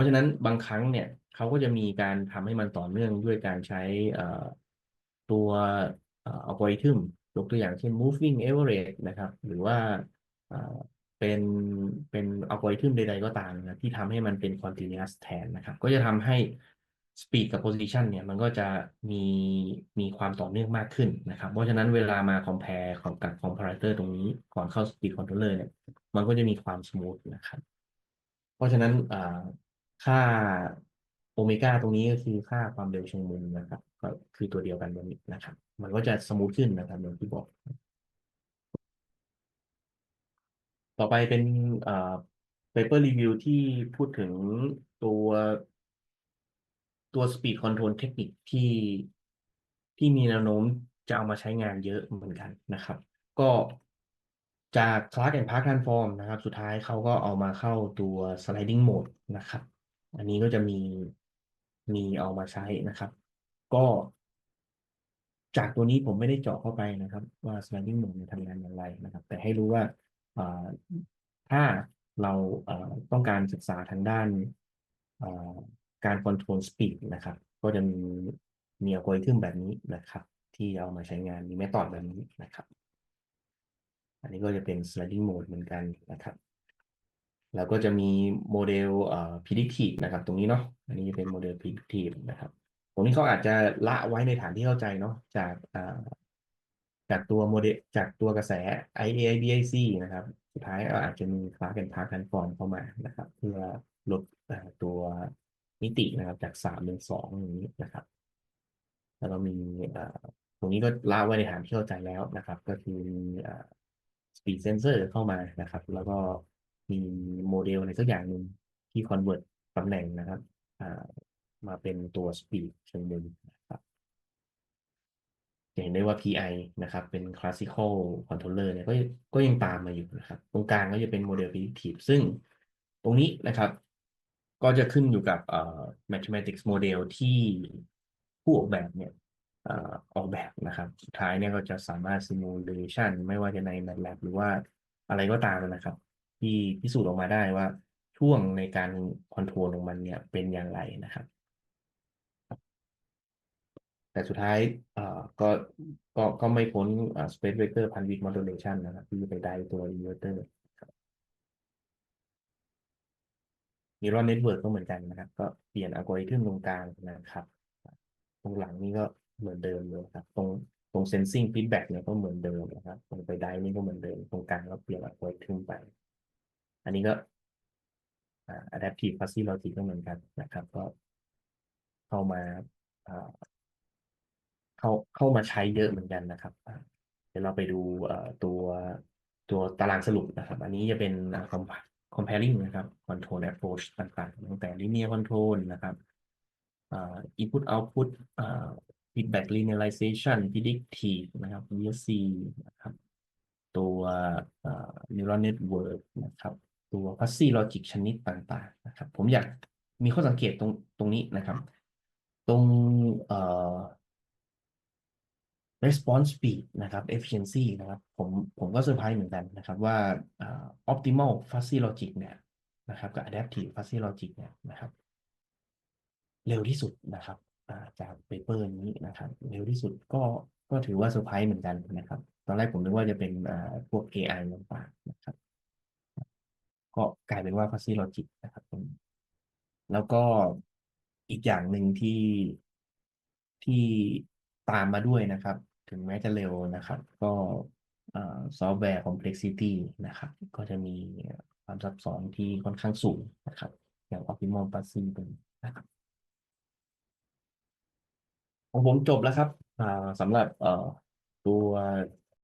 ราะฉะนั้นบางครั้งเนี่ยเขาก็จะมีการทำให้มันต่อเนื่องด้วยการใช้ตัวอัลกอริทึมยกตัวอย่างเช่น moving average นะครับ หรือว่าเป็นเป็นอัลกอริทึมใดๆก็ตามนะที่ทำให้มันเป็น continuous แทนนะครับ ก็จะทำให้ speed กับ position เนี่ยมันก็จะมีมีความต่อเนื่องมากขึ้นนะครับ เพราะฉะนั้นเวลามา compare ของกับ comparator ตรงนี้ก่อนเข้า speed controller เนี่ยมันก็จะมีความ smooth นะครับ เพราะฉะนั้น ค่าโอเมก้าตรงนี้ก็คือค่าความเร็วชงมุมนะครับ ก็คือตัวเดียวกันแบบนี้นะครับ มันก็จะสมูทขึ้นนะครับอย่างที่บอก ต่อไปเป็นเอ่อ paper review ที่พูดถึงตัวตัว speed control เทคนิคที่ที่มีแนวโน้มจะเอามาใช้งานเยอะเหมือนกันนะครับ ก็จาก Clark and Park Transform นะครับ สุดท้ายเขาก็เอามาเข้าตัว sliding mode นะครับ อันนี้ก็จะมีมีเอามาใช้นะครับ ก็จากตัวนี้ผมไม่ได้เจาะเข้าไปนะครับ ว่า sliding mode ทำงานอย่างไรนะครับ แต่ให้รู้ว่าถ้าเราต้องการศึกษาทางด้านการ control speed นะครับ ก็จะมีมีอัลกอริทึมแบบนี้นะครับ ที่เอามาใช้งานมีเมธอดแบบนี้นะครับ อันนี้ก็จะเป็น sliding mode เหมือนกันนะครับ แล้วก็จะมีโมเดลเอ่อ predictive นะครับตรงนี้เนาะอันนี้เป็นโมเดล predictive นะครับตรงนี้เขาอาจจะละไว้ในฐานที่เข้าใจเนาะจากจากตัวโมเดลจากตัวกระแส IAIBIC นะครับ สุดท้ายอาจจะมีคลาสกันพาร์คันฟอร์มเข้ามานะครับ เพื่อลดตัวมิตินะครับ จากสามเป็นสองอย่างนี้นะครับ แล้วก็มีตรงนี้ก็ละไว้ในฐานที่เข้าใจแล้วนะครับ ก็คือมี speed sensor เข้ามานะครับ แล้วก็ มีโมเดลอะไรสักอย่างหนึ่งที่ convert ตตำแหน่งนะครับมาเป็นตัว speed เชิงมุมนะครับจะเห็นได้ว่า PI นะครับ เป็น classical controller เนี่ยก็ก็ยังตามมาอยู่นะครับ ตรงกลางก็จะเป็นโมเดล predictive ซึ่งตรงนี้นะครับ ก็จะขึ้นอยู่กับ mathematics model ที่ผู้ออกแบบเนี่ยออกแบบนะครับ สุดท้ายเนี่ยก็จะสามารถ simulation ไม่ว่าจะใน MATLAB หรือว่าอะไรก็ตามนะครับ ที่พิสูจน์ออกมาได้ว่าช่วงในการคอนโทรลของมันเนี่ยเป็นอย่างไรนะครับ แต่สุดท้ายก็ก็ก็ไม่พ้น space vector พัน width modulation นะครับ ที่ไปได้ตัว inverter neural network ก็เหมือนกันนะครับ ก็เปลี่ยนอัลกอริทึมตรงกลางนะครับ ตรงหลังนี้ก็เหมือนเดิมเลยครับ ตรงตรง sensing feedback เนี่ยก็เหมือนเดิมนะครับ ตรงไปได้นี่ก็เหมือนเดิม ตรงกลางก็เปลี่ยนอัลกอริทึมไป อันนี้ก็ adaptive fuzzy logic ก็เหมือนกันนะครับ ก็เข้ามาเข้าเข้ามาใช้เยอะเหมือนกันนะครับ เดี๋ยวเราไปดูตัวตัวตารางสรุปนะครับ อันนี้จะเป็น comparing นะครับ control approach ต่างๆตั้งแต่ linear control นะครับ input output feedback linearization predictive นะครับ VSC นะครับ ตัว neural network นะครับ ตัว fuzzy logic ชนิดต่างๆนะครับ ผมอยากมีข้อสังเกตตรงตรงนี้นะครับ ตรงเอ่อ response speed นะครับ efficiency นะครับ ผมผมก็เซอร์ไพรส์เหมือนกันนะครับว่า optimal fuzzy logic เนี่ยนะครับกับ adaptive fuzzy logic เนี่ยนะครับ เร็วที่สุดนะครับจากเปเปอร์นี้นะครับ เร็วที่สุดก็ก็ถือว่าเซอร์ไพรส์เหมือนกันนะครับ ตอนแรกผมนึกว่าจะเป็นพวก AI ต่าง ก็กลายเป็นว่า fuzzy logic นะครับแล้วก็อีกอย่างหนึ่งที่ที่ตามมาด้วยนะครับ ถึงแม้จะเร็วนะครับ ก็ซอฟต์แวร์ complexity นะครับ ก็จะมีความซับซ้อนที่ค่อนข้างสูงนะครับ อย่าง optimal fuzzy เป็นนะครับของผมจบแล้วครับสำหรับตัว